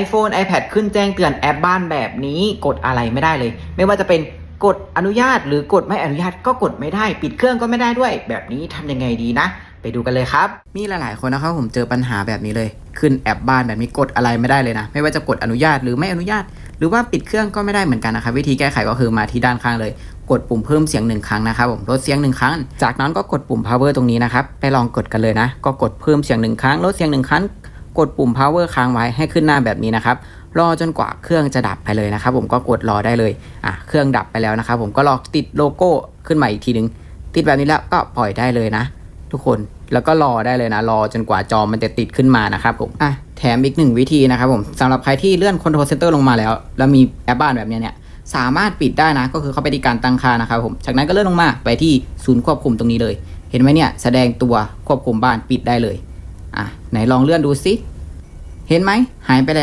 iPhone iPad ขึ้นแจ้งเตือนแอปบ้านแบบนี้กดอะไรไม่ได้เลย ไม่ว่าจะเป็นกดอนุญาตหรือกดไม่อนุญาตก็กดไม่ได้ ปิดเครื่องก็ไม่ได้ด้วย แบบนี้ทำยังไงดีนะ ไปดูกันเลยครับ มีหลาย ๆ คนนะครับผมเจอปัญหาแบบนี้เลย ขึ้นแอปบ้านแบบนี้กดอะไรไม่ได้เลยนะ ไม่ว่าจะกดอนุญาตหรือไม่อนุญาต หรือว่าปิดเครื่องก็ไม่ได้เหมือนกันนะครับ วิธีแก้ไขก็คือมาที่ด้านข้างเลย กดปุ่มเพิ่มเสียงหนึ่งครั้งนะครับผมลดเสียงหนึ่งครั้ง จากนั้นก็กดปุ่ม power ตรงนี้นะครับไปลองกดกันเลยนะ ก็กดเพิ่มเสียงหนึ่งครั้งลดเสียงหนึ่งครั้ง กดปุ่ม power ค้างไว้ให้ขึ้นหน้าแบบนี้นะครับ รอจนกว่าเครื่องจะดับไปเลยนะครับ ผมก็กดรอได้เลยอะเครื่องดับไปแล้วนะครับ ผมก็รอติดโลโก้ขึ้นมาอีกทีนึง ติดแบบนี้แล้วก็ปล่อยได้เลยนะ ทุกคนแล้วก็รอได้เลยนะ รอจนกว่าจอมันจะติดขึ้นมานะครับผมอะแถมอีกหนึ่งวิธีนะครับผมสำหรับใครที่เลื่อน control center ลงมาแล้ว แล้วมีแอปบ้านแบบเนี้ยเนี่ยสามารถปิดได้นะ ก็คือเข้าไปที่การตั้งค่านะครับผม จากนั้นก็เลื่อนลงมาไปที่ศูนย์ควบคุมตรงนี้เลย เห็นไหมเนี่ย แสดงตัวควบคุมบ้านปิดได้เลย อะ ไหนลองเลื่อนดูซิ เห็นไหมหายไปแล้ว